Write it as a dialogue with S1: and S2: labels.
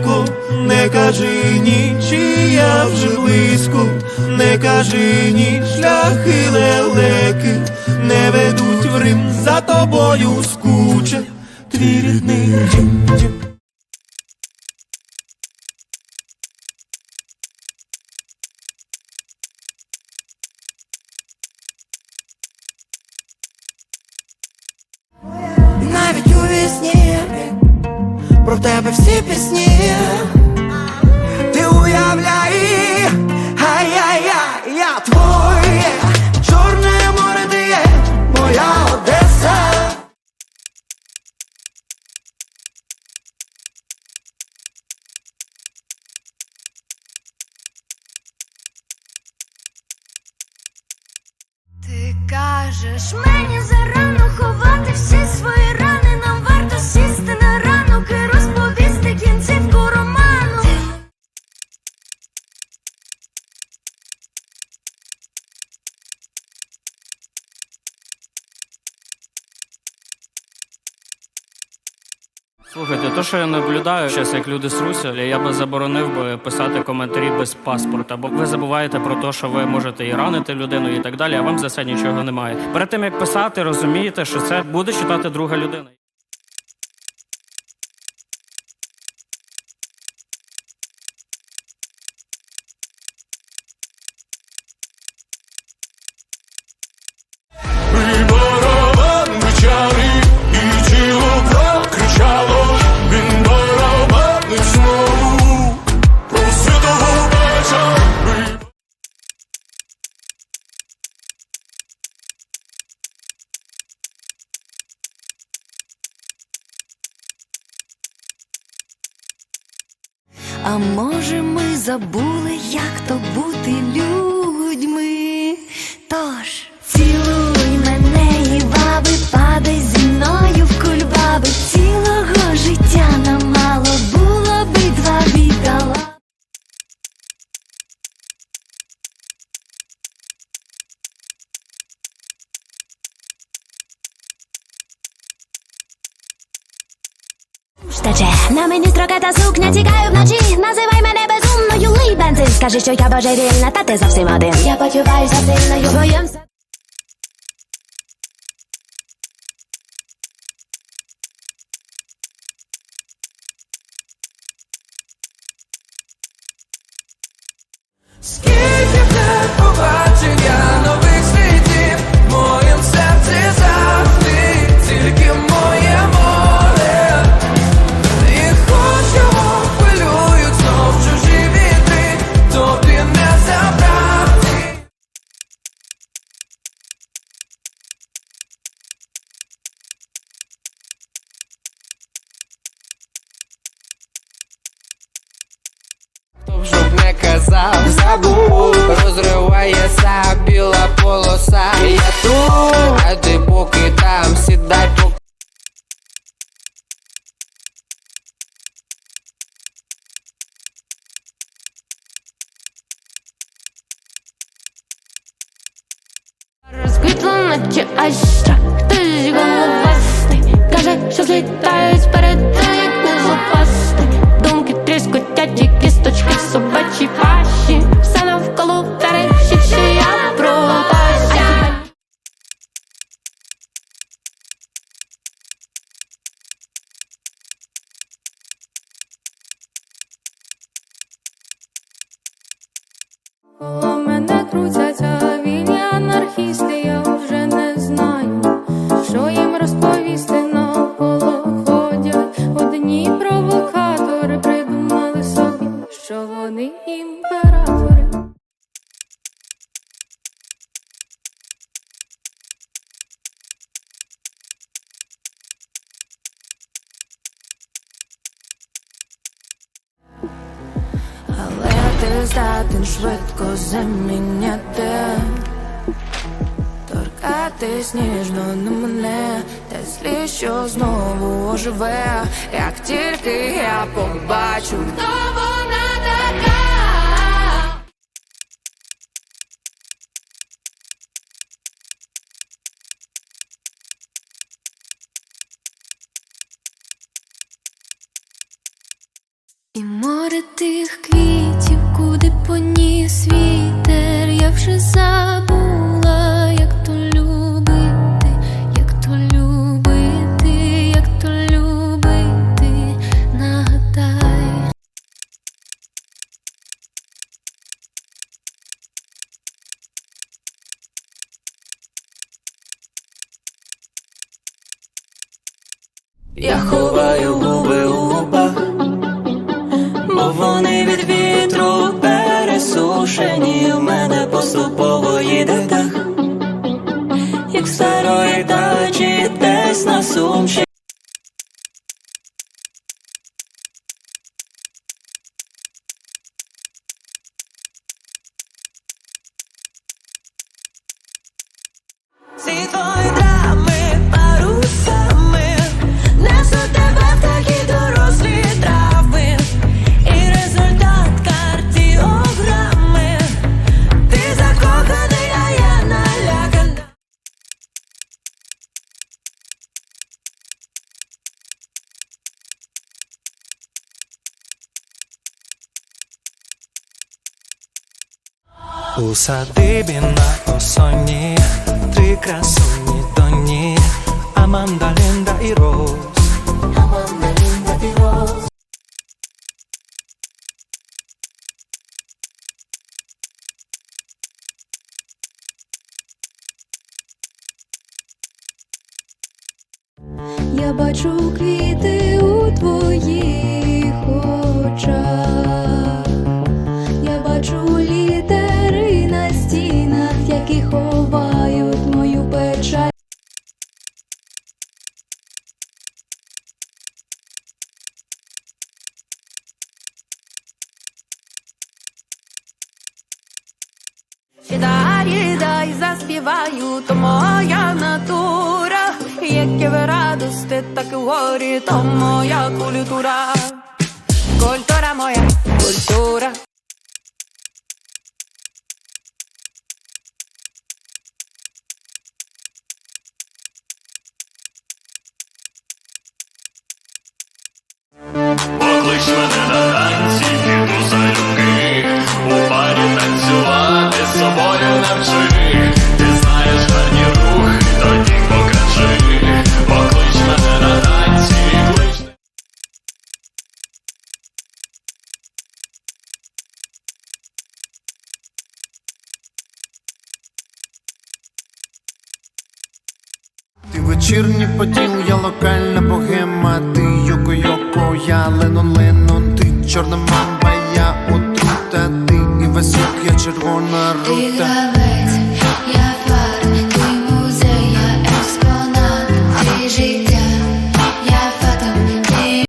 S1: Далеко, не кажи ні, чи я вже близько, не кажи ні, шляхи лелеки не ведуть в Рим, за тобою скуче, твій рідний дім. Ти уявляй, ай-яй-яй, я твоє, чорне море ти є, моя Одеса.
S2: Ти кажеш мені зарано
S3: Слухайте, то, що я наблюдаю зараз, як люди сруся, я би заборонив би писати коментарі без паспорта, бо ви забуваєте про те, що ви можете і ранити людину, і так далі, а вам за це нічого немає. Перед тим як писати, розумієте, що це буде читати друга людина.
S2: А може, ми забули, як то бути людьми? Тож
S4: Штече на мені строката сукня, тікаю вночі, називай мене безумною лий бензин Скажи, що я божевільна, та ти зовсім один Я почуваюся сильною в
S5: казав, забув, розривається біла полоса. Я тут, а ти поки там сідай поки.
S4: Розквітла наче айстра, хтось головастий Каже, що злітають
S2: ти здатен швидко заміняти. Торкатись ніжно на мене. Та злі, що знову оживе. Як тільки я побачу, хто поніс вітер, я вже забула, як то любити, як то любити, як то любити, нагадай.
S6: Я ховаю пересушені, в мене поступово їде так, як старої тачі десь на сумщині.
S7: У на осоні три красуні доні Аманда, Лінда і Роз
S8: Я бачу квіти у твоїх очах,
S4: заспіваю, то моя натура. Які ви радости, так і горі, то моя культура. Культура моя, культура.
S9: Поклич мене
S10: вечірній поділ, я локальна богема, ти Йоко Йоко, я Ленон Ленон, ти чорна мамба, я отрута, ти і весок, я червона рута.